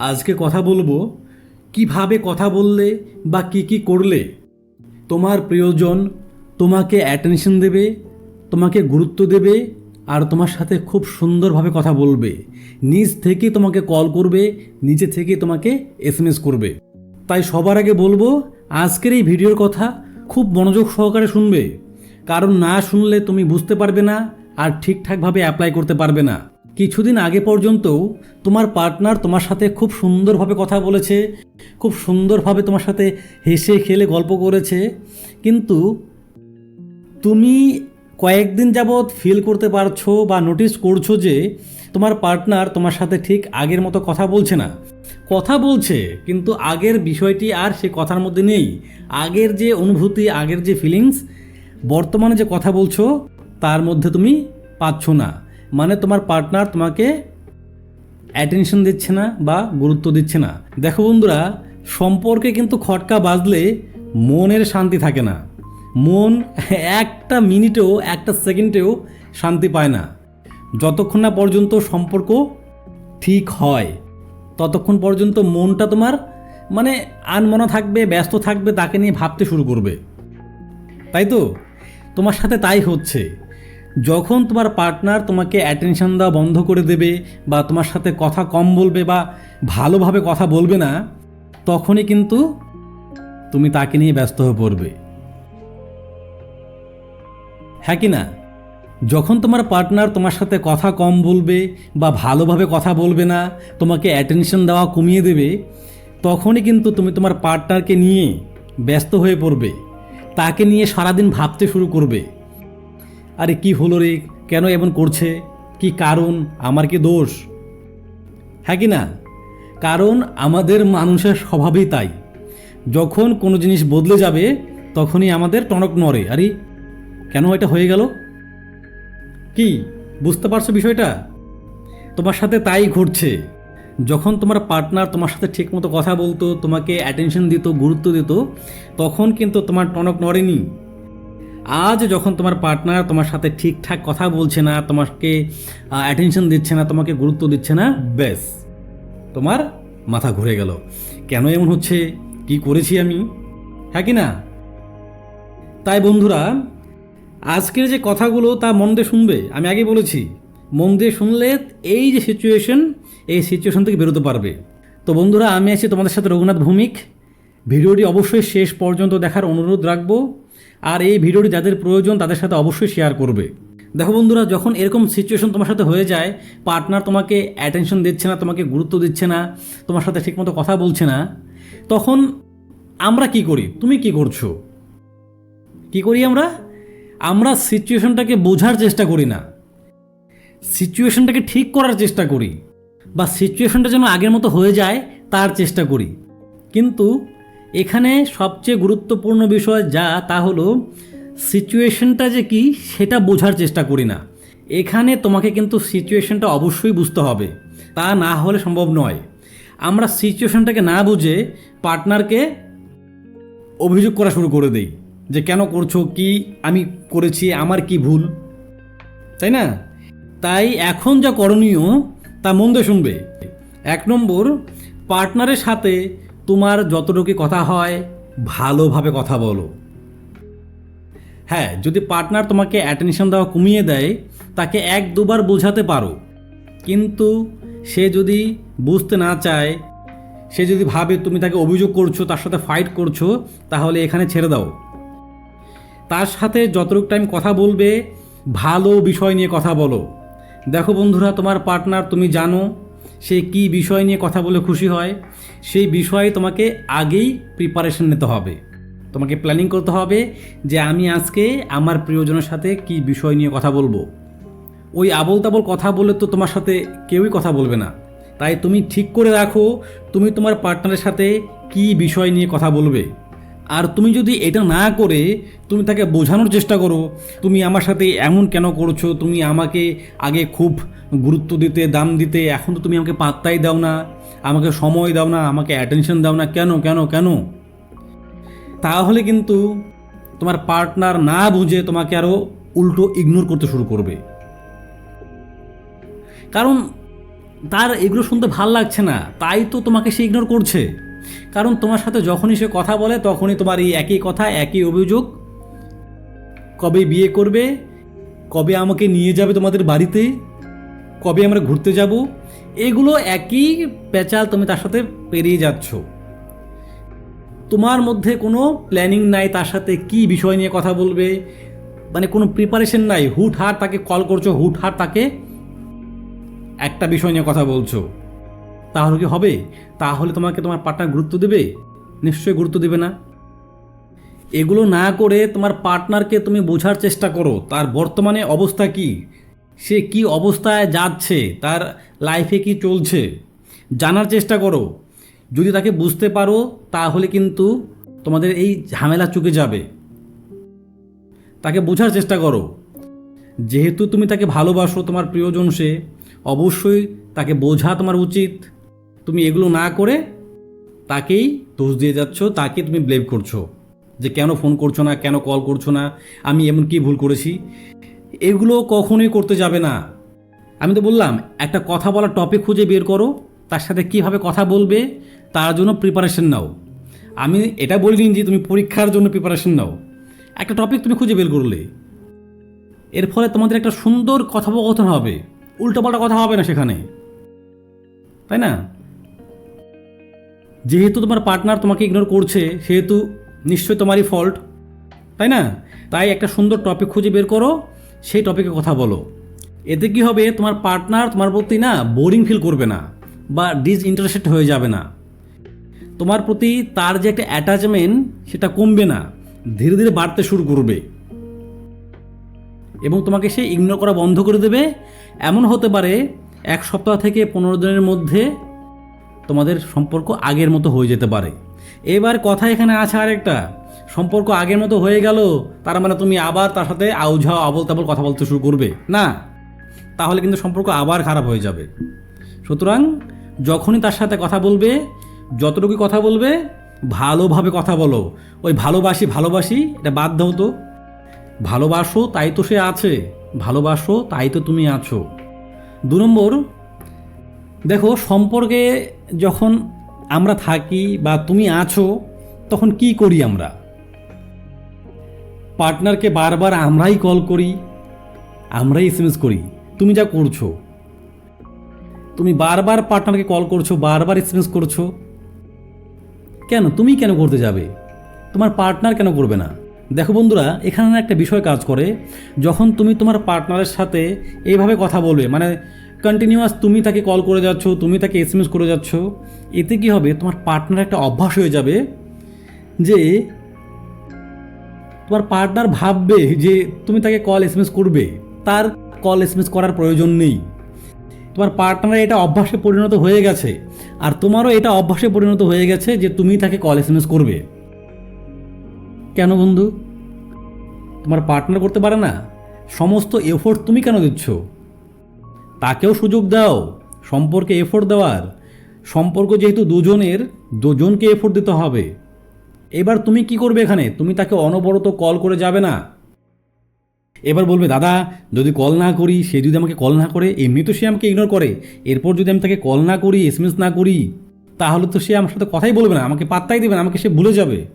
আজকে কথা বলব কীভাবে কথা বললে বা কি কি করলে তোমার প্রিয়জন তোমাকে অ্যাটেনশন দেবে, তোমাকে গুরুত্ব দেবে আর তোমার সাথে খুব সুন্দরভাবে কথা বলবে। নিজ থেকে তোমাকে কল করবে, নিজে থেকে তোমাকে এসএমএস করবে। তাই সবার আগে বলব, আজকের এই ভিডিওর কথা খুব মনোযোগ সহকারে শুনবে। কারণ না শুনলে তুমি বুঝতে পারবে না আর ঠিকঠাকভাবে অ্যাপ্লাই করতে পারবে না। কিছুদিন আগে পর্যন্ত তোমার পার্টনার তোমার সাথে খুব সুন্দরভাবে কথা বলেছে, খুব সুন্দরভাবে তোমার সাথে হেসে খেলে গল্প করেছে। কিন্তু তুমি কয়েকদিন যাবৎ ফিল করতে পারছ বা নোটিস করছ যে তোমার পার্টনার তোমার সাথে ঠিক আগের মতো কথা বলছে না। কথা বলছে, কিন্তু আগের বিষয়টি আর সে কথার মধ্যে নেই। আগের যে অনুভূতি, আগের যে ফিলিংস বর্তমানে যে কথা বলছো, তার মধ্যে তুমি পাচ্ছ না। মানে তোমার পার্টনার তোমাকে অ্যাটেনশন দিচ্ছে না বা গুরুত্ব দিচ্ছে না। দেখো বন্ধুরা, সম্পর্কে কিন্তু খটকা বাজলে মনের শান্তি থাকে না। মন একটা মিনিটেও, একটা সেকেন্ডেও শান্তি পায় না। যতক্ষণ না পর্যন্ত সম্পর্ক ঠিক হয়, ততক্ষণ পর্যন্ত মনটা তোমার মানে আনমনা থাকবে, ব্যস্ত থাকবে, তাকে নিয়ে ভাবতে শুরু করবে। তাই তো? তোমার সাথে তাই হচ্ছে। যখন তোমার পার্টনার তোমাকে অ্যাটেনশন দেওয়া বন্ধ করে দেবে বা তোমার সাথে কথা কম বলবে বা ভালোভাবে কথা বলবে না, তখনই কিন্তু তুমি তাকে নিয়ে ব্যস্ত হয়ে পড়বে। হ্যাঁ কি না? যখন তোমার পার্টনার তোমার সাথে কথা কম বলবে বা ভালোভাবে কথা বলবে না, তোমাকে অ্যাটেনশন দেওয়া কমিয়ে দেবে, তখনই কিন্তু তুমি তোমার পার্টনারকে নিয়ে ব্যস্ত হয়ে পড়বে। তাকে নিয়ে সারাদিন ভাবতে শুরু করবে। আরে কি হলো রে? কেন এমন করছে? কি কারণ? আমার কি দোষ? হ্যাঁ কি না? কারণ আমাদের মানুষের স্বভাবই তাই। যখন কোনো জিনিস বদলে যাবে, তখনই আমাদের টনক নড়ে। আরে, কেন এটা হয়ে গেল? কি? বুঝতে পারছ বিষয়টা? তোমার সাথে তাই ঘটছে। যখন তোমার পার্টনার তোমার সাথে ঠিকমতো কথা বলতো, তোমাকে অ্যাটেনশন দিত, গুরুত্ব দিত, তখন কিন্তু তোমার টনক নড়েনি। আজ যখন তোমার পার্টনার তোমার সাথে ঠিকঠাক কথা বলছে না, তোমাকে অ্যাটেনশন দিচ্ছে না, তোমাকে গুরুত্ব দিচ্ছে না, ব্যাস, তোমার মাথা ঘুরে গেল। কেন এমন হচ্ছে? কি করেছি আমি? হ্যাঁ কি না? তাই বন্ধুরা, আজকের যে কথাগুলো তা মন দিয়ে শুনবে, আমি আগে বলেছি, মন দিয়ে শুনলে এই যে সিচুয়েশন এই সিচুয়েশন থেকে বেরোতে পারবে। তো বন্ধুরা, আমি আছি তোমাদের সাথে রঘুনাথ ভৌমিক। ভিডিওটি অবশ্যই শেষ পর্যন্ত দেখার অনুরোধ রাখব। আর এই ভিডিওটি যাদের প্রয়োজন তাদের সাথে অবশ্যই শেয়ার করবে। দেখো বন্ধুরা, যখন এরকম সিচুয়েশন তোমার সাথে হয়ে যায় পার্টনার তোমাকে অ্যাটেনশন দিচ্ছে না, তোমাকে গুরুত্ব দিচ্ছে না, তোমার সাথে ঠিকমতো কথা বলছে না, তখন আমরা কি করি? তুমি কি করছ? কি করি আমরা? আমরা সিচুয়েশনটাকে বোঝার চেষ্টা করি না। সিচুয়েশনটাকে ঠিক করার চেষ্টা করি। বা সিচুয়েশনটা যেন আগের মতো হয়ে যায়, তার চেষ্টা করি। কিন্তু এখানে সবচেয়ে গুরুত্বপূর্ণ বিষয় যা, তা হলো সিচুয়েশনটা যে কি, সেটা বোঝার চেষ্টা করি না। এখানে তোমাকে কিন্তু সিচুয়েশনটা অবশ্যই বুঝতে হবে। তা না হলে সম্ভব নয়। আমরা সিচুয়েশনটাকে না বুঝে পার্টনারকে অভিযোগ করা শুরু করে দেই যে, কেন করছ? কি আমি করেছি? আমার কি ভুল? তাই না? তাই এখন যা করণীয়, তা মন দিয়ে শুনবে। এক নম্বর, পার্টনারের সাথে তোমার যতটুকু কথা হয়, ভালোভাবে কথা বলো। হ্যাঁ যদি পার্টনার তোমাকে অ্যাটেনশন দেওয়া কমিয়ে দেয়, তাকে এক দুবার বোঝাতে পারো। কিন্তু সে যদি বুঝতে না চায়, সে যদি ভাবে তুমি তাকে অভিযোগ করছ, তার সাথে ফাইট করছ, তাহলে এখানে ছেড়ে দাও। তার সাথে যতটুকু টাইম কথা বলবে, ভালো বিষয় নিয়ে কথা বলো। দেখো বন্ধুরা, তোমার পার্টনার তুমি জানো সে কি বিষয় নিয়ে কথা বলে খুশি হয়, সেই বিষয়ে তোমাকে আগেই প্রিপারেশন নিতে হবে। তোমাকে প্ল্যানিং করতে হবে যে আমি আজকে আমার প্রিয়জনের সাথে কি বিষয় নিয়ে কথা বলব। ওই আবল তাবল কথা বলে তো তোমার সাথে কেউই কথা বলবে না। তাই তুমি ঠিক করে রাখো, তুমি তোমার পার্টনারের সাথে কি বিষয় নিয়ে কথা বলবে। আর তুমি যদি এটা না করে, তুমি তাকে বোঝানোর চেষ্টা করো, তুমি আমার সাথে এমন কেন করছ, তুমি আমাকে আগে খুব গুরুত্ব দিতে, দাম দিতে, এখন তো তুমি আমাকে পাত্তাই দাও না, আমাকে সময় দাও না, আমাকে অ্যাটেনশন দাও না, কেন কেন কেন? তাহলে কিন্তু তোমার পার্টনার না বুঝে তোমাকে আরও উল্টো ইগনোর করতে শুরু করবে। কারণ তার এগুলো শুনতে ভালো লাগছে না, তাই তো তোমাকে সে ইগনোর করছে। কারণ তোমার সাথে যখনই সে কথা বলে, তখনই তোমার এই একই কথা, একই অভিযোগ। কবে বিয়ে করবে? কবে আমাকে নিয়ে যাবে তোমাদের বাড়িতে? কবে আমরা ঘুরতে যাব? এগুলো একই পেঁচাল তুমি তার সাথে পেরিয়ে যাচ্ছ। তোমার মধ্যে কোনো প্ল্যানিং নাই তার সাথে কি বিষয় নিয়ে কথা বলবে? মানে কোনো প্রিপারেশন নাই। হুট হাট তাকে কল করছ হুট হাট তাকে একটা বিষয় নিয়ে কথা বলছো। তাহলে কি হবে? তাহলে তোমাকে তোমার পার্টনার গুরুত্ব দেবে? নিশ্চয়ই গুরুত্ব দেবে না। এগুলো না করে তোমার পার্টনারকে তুমি বোঝার চেষ্টা করো, তার বর্তমানে অবস্থা কি? সে কি অবস্থায় যাচ্ছে? তার লাইফে কি চলছে? জানার চেষ্টা করো। যদি তাকে বুঝতে পারো, তাহলে কিন্তু তোমাদের এই ঝামেলা চুকে যাবে। তাকে বোঝার চেষ্টা করো। যেহেতু তুমি তাকে ভালোবাসো তোমার প্রিয়জন সে, অবশ্যই তাকে বোঝা তোমার উচিত। তুমি এগুলো না করে তাকেই দোষ দিয়ে যাচ্ছ, তাকে তুমি ব্লেম করছ যে কেন ফোন করছ না, কেন কল করছ না, আমি এমন কি ভুল করেছি? এগুলো কখনোই করতে যাবে না। আমি তো বললাম, একটা কথা বলার টপিক খুঁজে বের করো, তার সাথে কীভাবে কথা বলবে, তার জন্য প্রিপারেশন নাও। আমি এটা বলিনি যে তুমি পরীক্ষার জন্য প্রিপারেশন নাও। একটা টপিক তুমি খুঁজে বের করলে। এর ফলে তোমাদের একটা সুন্দর কথোপকথন হবে। উল্টোপাল্টা কথা হবে না সেখানে। তাই না? যেহেতু তোমার পার্টনার তোমাকে ইগনোর করছে, সেহেতু নিশ্চয়ই তোমারই ফল্ট তাই না? তাই একটা সুন্দর টপিক খুঁজে বের করো, সেই টপিকে কথা বলো। এতে কি হবে? তোমার পার্টনার তোমার প্রতি না বোরিং ফিল করবে না বা ডিসইন্টারেস্টেড হয়ে যাবে না। তোমার প্রতি তার যে একটা অ্যাটাচমেন্ট সেটা কমবে না, ধীরে ধীরে বাড়তে শুরু করবে। এবং তোমাকে সে ইগনোর করা বন্ধ করে দেবে। এমন হতে পারে এক সপ্তাহ থেকে পনেরো দিনের মধ্যে তোমাদের সম্পর্ক আগের মতো হয়ে যেতে পারে। এবার কথা এখানে আছে আরেকটা। সম্পর্ক আগের মতো হয়ে গেল, তার মানে তুমি আবার তার সাথে আউঝাও আবল তাবল কথা বলতে শুরু করবে। না, তাহলে কিন্তু সম্পর্ক আবার খারাপ হয়ে যাবে। সুতরাং যখনই তার সাথে কথা বলবে যতটুকু কথা বলবে, ভালোভাবে কথা বলো। ওই ভালোবাসি ভালোবাসি, এটা বাদ দাও তো। ভালোবাসো, তাই তো সে আছে। ভালোবাসো, তাই তো তুমি আছো। দু নম্বর দেখো, সম্পর্কে যখন আমরা থাকি বা তুমি আছো, তখন কি করি আমরা? পার্টনারকে বারবার আমরাই কল করি, আমরাই এস করি। তুমি যা করছ, তুমি বারবার পার্টনারকে কল করছ, বারবার এসএমএস করছ, কেন? তুমি কেন করতে যাবে? তোমার পার্টনার কেন করবে না? দেখো বন্ধুরা, এখানে একটা বিষয় কাজ করে, যখন তুমি তোমার পার্টনারের সাথে এইভাবে কথা বলবে মানে কন্টিনিউয়াস তুমি তাকে কল করে যাচ্ছ, তুমি তাকে এসএমএস করে যাচ্ছ, এতে কি হবে? তোমার পার্টনার একটা অভ্যাস হয়ে যাবে যে তোমার পার্টনার ভাববে যে তুমি তাকে কল এসএমএস করবে। তার কল এসএমএস করার প্রয়োজন নেই। তোমার পার্টনার এটা অভ্যাসে পরিণত হয়ে গেছে আর তোমারও এটা অভ্যাসে পরিণত হয়ে গেছে যে তুমি তাকে কল এসএমএস করবে। কেন বন্ধু? তোমার পার্টনার করতে পারে না। সমস্ত এফোর্ট তুমি কেন দিচ্ছ? তাকেও সুযোগ দাও, সম্পর্কে এফোর্ট দেওয়ার। সম্পর্ক যেহেতু দুজনের, দুজনকে এফোর্ট দিতে হবে। এবার তুমি কি করবে এখানে? তুমি তাকে অনবরত কল করে যাবে না। এবার বলবে, দাদা, যদি কল না করি, সে যদি আমাকে কল না করে, এমনি তো সে আমাকে ইগনোর করে। এরপর যদি আমি তাকে কল না করি এসএমএস না করি, তাহলে তো সে আমার সাথে কথাই বলবে না, আমাকে পাত্তাই দেবে না, আমাকে সে ভুলে যাবে।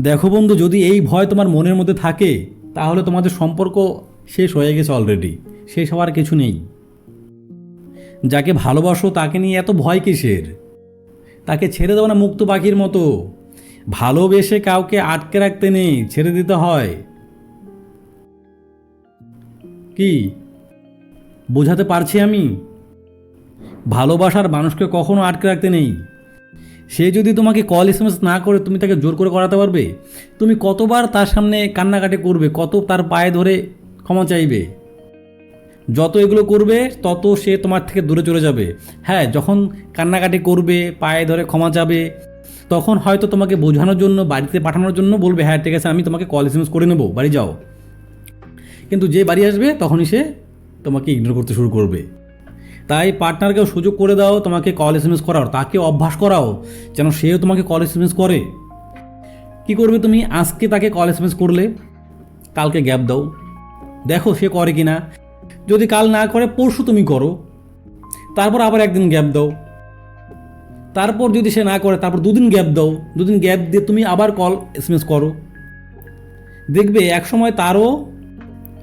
দেখো বন্ধু, যদি এই ভয় তোমার মনের মধ্যে থাকে, তাহলে তোমাদের সম্পর্ক শেষ হয়ে গেছে অলরেডি শেষ হওয়ার কিছু নেই। যাকে ভালোবাসো তাকে নিয়ে এত ভয় কিসের? তাকে ছেড়ে দেওয়া না মুক্ত পাখির মতো। ভালোবেসে কাউকে আটকে রাখতে নেই, ছেড়ে দিতে হয়। কি? বোঝাতে পারছি আমি? ভালোবাসার মানুষকে কখনো আটকে রাখতে নেই। সে যদি তোমাকে কল এসএমএস না করে, তুমি তাকে জোর করে করাতে পারবে? তুমি কতবার তার সামনে কান্নাকাটি করবে, কত তার পায়ে ধরে ক্ষমা চাইবে? যত এগুলো করবে, তত সে তোমার থেকে দূরে চলে যাবে। হ্যাঁ যখন কান্নাকাটি করবে, পায়ে ধরে ক্ষমা যাবে তখন হয়তো তোমাকে বোঝানোর জন্য, বাড়িতে পাঠানোর জন্য বলবে হ্যাঁ ঠিক আছে, আমি তোমাকে কল এসএমএস করে নেব, বাড়ি যাও। কিন্তু যে বাড়ি আসবে, তখনই সে তোমাকে ইগনোর করতে শুরু করবে। তাই পার্টনারকেও সুযোগ করে দাও, তোমাকে কল এসএমএস করাও তাকে অভ্যাস করাও, যেন সেও তোমাকে কল এসএমএস করে। কি করবে তুমি? আজকে তাকে কল এসএমএস করলে, কালকে গ্যাপ দাও। দেখো সে করে কি না যদি কাল না করে, পরশু তুমি করো। তারপর আবার একদিন গ্যাপ দাও। তারপর যদি সে না করে, তারপর দুদিন গ্যাপ দাও। দুদিন গ্যাপ দিয়ে তুমি আবার কল এসএমএস করো। দেখবে এক সময় তারও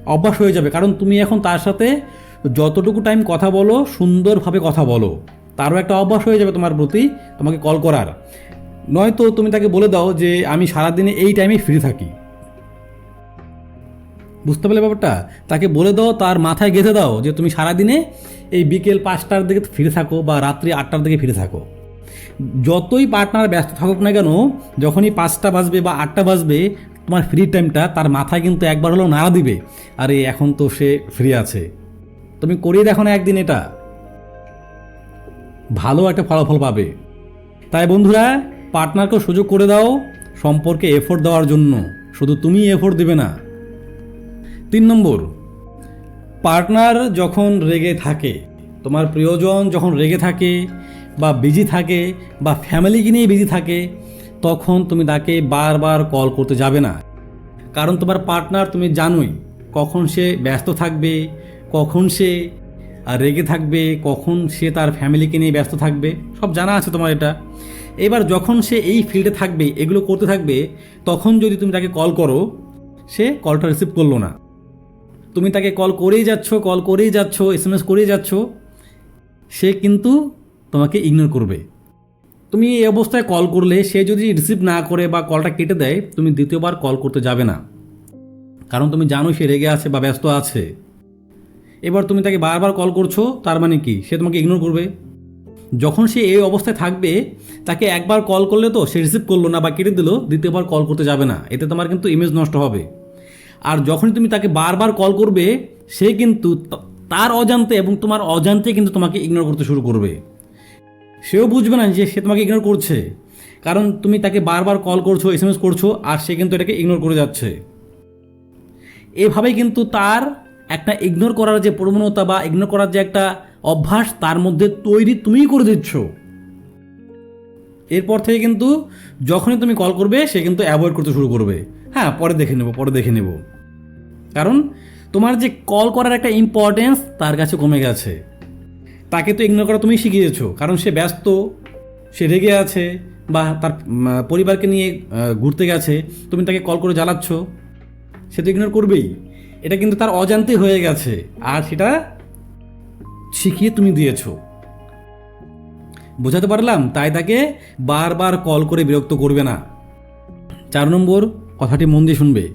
অভ্যাস হয়ে যাবে, কারণ তুমি এখন তার সাথে যতটুকু টাইম কথা বলো, সুন্দরভাবে কথা বলো। তারও একটা অভ্যাস হয়ে যাবে তোমার প্রতি, তোমাকে কল করার। নয়তো তুমি তাকে বলে দাও যে, আমি সারাদিনে এই টাইমে ফ্রি থাকি। বুঝতে পারলে ব্যাপারটা? তাকে বলে দাও, তার মাথায় গেঁথে দাও যে তুমি সারাদিনে এই বিকেল পাঁচটার দিকে ফিরে থাকো বা রাত্রি আটটার দিকে ফিরে থাকো। যতই পার্টনার ব্যস্ত থাকুক না কেন, যখনই পাঁচটা বাজবে বা আটটা বাজবে, তোমার ফ্রি টাইমটা তার মাথায় কিন্তু একবার হলেও নাড়া দিবে। আরে, এখন তো সে ফ্রি আছে। তুমি করিয়ে দেখো না একদিন এটা। ভালো একটা ফলাফল পাবে। তাই বন্ধুরা পার্টনারকেও সুযোগ করে দাও সম্পর্কে এফোর্ট দেওয়ার জন্য। শুধু তুমি এফোর্ট দেবে না। তিন নম্বর, পার্টনার যখন রেগে থাকে, তোমার প্রিয়জন যখন রেগে থাকে বা বিজি থাকে বা ফ্যামিলিকে নিয়ে বিজি থাকে, তখন তুমি তাকে বারবার কল করতে যাবে না। কারণ তোমার পার্টনার তুমি জানোই কখন সে ব্যস্ত থাকবে, কখন সে রেগে থাকবে, কখন সে তার ফ্যামিলিকে নিয়ে ব্যস্ত থাকবে, সব জানা আছে তোমার এটা। এবার যখন সে এই ফিল্ডে থাকবে, এগুলো করতে থাকবে, তখন যদি তুমি তাকে কল করো, সে কলটা রিসিভ করল না। তুমি তাকে কল করেই যাচ্ছ কল করেই যাচ্ছ এস এম এস করেই যাচ্ছ, সে কিন্তু তোমাকে ইগনোর করবে। তুমি এই অবস্থায় কল করলে, সে যদি রিসিভ না করে বা কলটা কেটে দেয়, তুমি দ্বিতীয়বার কল করতে যাবে না। কারণ তুমি জানো সে রেগে আছে বা ব্যস্ত আছে। এবার তুমি তাকে বারবার কল করছ, তার মানে কি? সে তোমাকে ইগনোর করবে। যখন সে এই অবস্থায় থাকবে, তাকে একবার কল করলে তো সে রিসিভ করল না বা কেটে দিল, দ্বিতীয়বার কল করতে যাবে না। এতে তোমার কিন্তু ইমেজ নষ্ট হবে। আর যখনই তুমি তাকে বারবার কল করবে, সে কিন্তু তার অজান্তে এবং তোমার অজান্তে কিন্তু তোমাকে ইগনোর করতে শুরু করবে। সেও বুঝবে না যে সে তোমাকে ইগনোর করছে। কারণ তুমি তাকে বারবার কল করছ এস এম এস করছ, আর সে কিন্তু এটাকে ইগনোর করে যাচ্ছে। এভাবেই কিন্তু তার একটা ইগনোর করার যে প্রবণতা বা ইগনোর করার যে একটা অভ্যাস, তার মধ্যে তৈরি তুমিই করে দিচ্ছ। এরপর থেকে কিন্তু যখনই তুমি কল করবে, সে কিন্তু অ্যাভয়েড করতে শুরু করবে। হ্যাঁ পরে দেখে নেব, পরে দেখে নেব। কারণ তোমার যে কল করার একটা ইম্পর্টেন্স তার কাছে কমে গেছে। তাকে তো ইগনোর করা তুমি শিখিয়েছো, কারণ সে ব্যস্ত, সে রেগে আছে, বা তার পরিবারকে নিয়ে ঘুরতে গেছে, তুমি তাকে কল করে জ্বালাচ্ছ, সে তো ইগনোর করবেই। এটা কিন্তু তার অজান্তে হয়ে গেছে, আর সেটা শিখিয়ে তুমি দিয়েছ। বোঝাতে পারলাম, তাই তাকে বারবার কল করে বিরক্ত করবে না। চার নম্বর কথাটি মন দিয়ে শুনবে।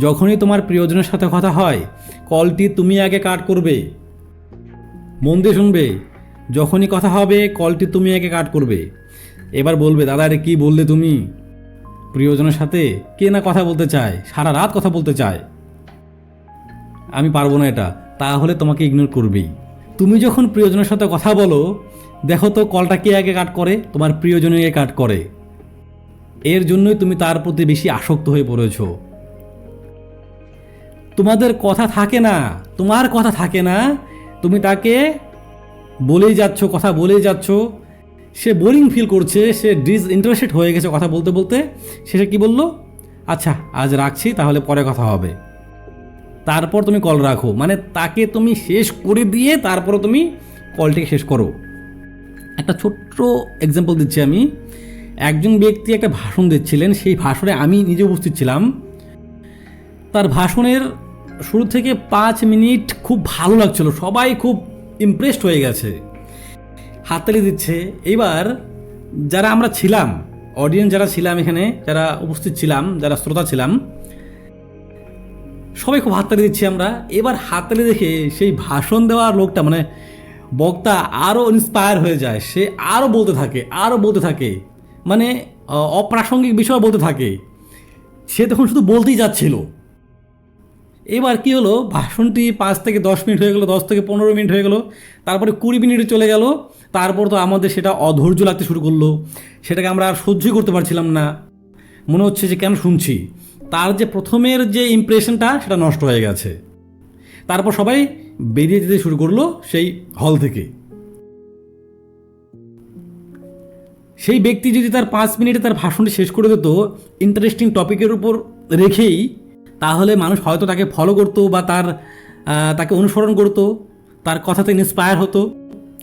যখনই তোমার প্রিয়জনের সাথে কথা হয়, কলটি তুমি আগে কাট করবে। মন দিয়ে শুনবে, যখনই কথা হবে, কলটি তুমি আগে কাট করবে। এবার বলবে, দাদা রে কী বললে তুমি? প্রিয়জনের সাথে কে না কথা বলতে চায়, সারা রাত কথা বলতে চায়। আমি পারব না এটা, তাহলে তোমাকে ইগনোর করবেই। তুমি যখন প্রিয়জনের সাথে কথা বলো, দেখো তো কলটা কে আগে কাট করে? তোমার প্রিয়জনকে কাট করে। এর জন্যই তুমি তার প্রতি বেশি আসক্ত হয়ে পড়েছো। তোমাদের কথা থাকে না, তোমার কথা থাকে না। তুমি তাকে বলেই যাচ্ছ, কথা বলেই যাচ্ছ। সে বোরিং ফিল করছে, সে ডিস ইন্টারেস্টেড হয়ে গেছে কথা বলতে বলতে। শেষে কি বলল? আচ্ছা আজ রাখছি, তাহলে পরে কথা হবে। তারপর তুমি কল রাখো মানে তাকে তুমি শেষ করে দিয়ে তারপরে তুমি কলটিকে শেষ করো। একটা ছোট্ট এক্সাম্পল দিচ্ছি আমি। একজন ব্যক্তি একটা ভাষণ দিচ্ছিলেন, সেই ভাষণে আমি নিজে উপস্থিত ছিলাম। তার ভাষণের শুরু থেকে পাঁচ মিনিট খুব ভালো লাগছিল, সবাই খুব ইমপ্রেসড হয়ে গেছে। হাততালি দিচ্ছে। এবার যারা আমরা ছিলাম অডিয়েন্স যারা ছিলাম এখানে, যারা উপস্থিত ছিলাম, যারা শ্রোতা ছিলাম, সবাই খুব হাততালি দিচ্ছি আমরা। এবার হাততালি দেখে সেই ভাষণ দেওয়ার লোকটা মানে বক্তা আরও ইন্সপায়ার হয়ে যায়। সে আরও বলতে থাকে আরও বলতে থাকে। মানে অপ্রাসঙ্গিক বিষয় বলতে থাকে। সে তখন শুধু বলতেই যাচ্ছিল। এবার কি হলো, ভাষণটি পাঁচ থেকে দশ মিনিট হয়ে গেলো, দশ থেকে পনেরো মিনিট হয়ে গেলো, তারপরে কুড়ি মিনিটে চলে গেল, তারপর তো আমাদের সেটা অধৈর্য লাগতে শুরু করল। সেটাকে আমরা আর সহ্যই করতে পারছিলাম না। মনে হচ্ছে যে কেন শুনছি? তার যে প্রথমের যে ইমপ্রেশনটা সেটা নষ্ট হয়ে গেছে। তারপর সবাই বেরিয়ে যেতে শুরু করল সেই হল থেকে। সেই ব্যক্তি যদি তার পাঁচ মিনিটে তার ভাষণটি শেষ করে দিত ইন্টারেস্টিং টপিকের উপর রেখেই, তাহলে মানুষ হয়তো তাকে ফলো করতো বা তার তাকে অনুসরণ করতো, তার কথাতে ইন্সপায়ার হতো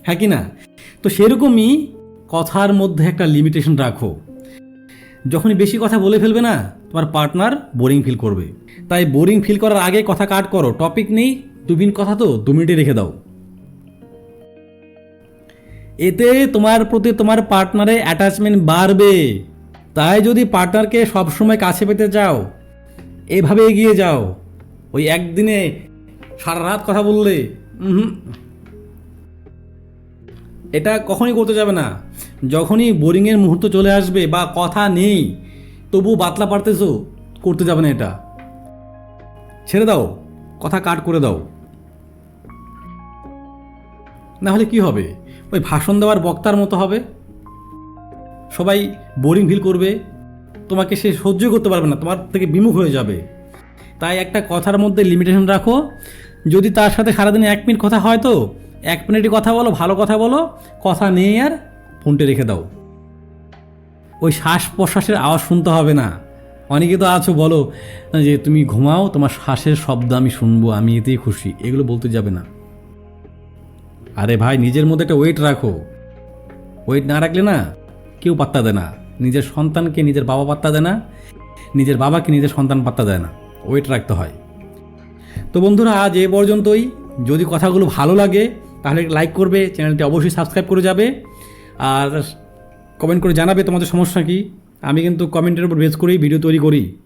হ্যাঁ কি না? তো সেরকমই কথার মধ্যে একটা লিমিটেশন রাখো। যখনই বেশি কথা বলে ফেলবে না, তোমার পার্টনার বোরিং ফিল করবে। তাই বোরিং ফিল করার আগে কথা কাট করো। টপিক নেই দু মিনিট কথা তো দু মিনিটে রেখে দাও। এতে তোমার প্রতি তোমার পার্টনারের অ্যাটাচমেন্ট বাড়বে। তাই যদি পার্টনারকে সবসময় কাছে পেতে চাও এভাবে এগিয়ে যাও। ওই একদিনে সারা রাত কথা বললে উহুম, এটা কখনই করতে যাবে না। যখনই বোরিংয়ের মুহূর্ত চলে আসবে বা কথা নেই তবু বাতলা পারতেছো করতে যাবে না এটা। ছেড়ে দাও কথা কাট করে দাও। না হলে কি হবে? ওই ভাষণ দেওয়ার বক্তার মতো হবে। সবাই বোরিং ফিল করবে। তোমাকে সে সহ্য করতে পারবে না, তোমার থেকে বিমুখ হয়ে যাবে। তাই একটা কথার মধ্যে লিমিটেশন রাখো। যদি তার সাথে সারাদিনে এক মিনিট কথা হয় তো, এক মিনিটই কথা বলো, ভালো কথা বলো, কথা নেই আর ফোনটা রেখে দাও। ওই শ্বাস প্রশ্বাসের আওয়াজ শুনতে হবে না। অনেকে তো আছো, বলো, যে তুমি ঘুমাও, তোমার শ্বাসের শব্দ আমি শুনব, আমি এতেই খুশি, এগুলো বলতে যাবে না। আরে ভাই, নিজের মধ্যে একটা ওয়েট রাখো। ওয়েট না রাখলে না কেউ পাত্তা দেয় না। নিজের সন্তানকে নিজের বাবা পাত্তা দেয় না, নিজের বাবাকে নিজের সন্তান পাত্তা দেয় না। ওয়েট রাখতে হয়। তো বন্ধুরা, আজ এ পর্যন্তই। যদি কথাগুলো ভালো লাগে, তাহলে লাইক করবে, চ্যানেলটি অবশ্যই সাবস্ক্রাইব করে যাবে। আর কমেন্ট করে জানাবে তোমাদের সমস্যা কি। আমি কিন্তু কমেন্টের উপর বেস করেই ভিডিও তৈরি করি।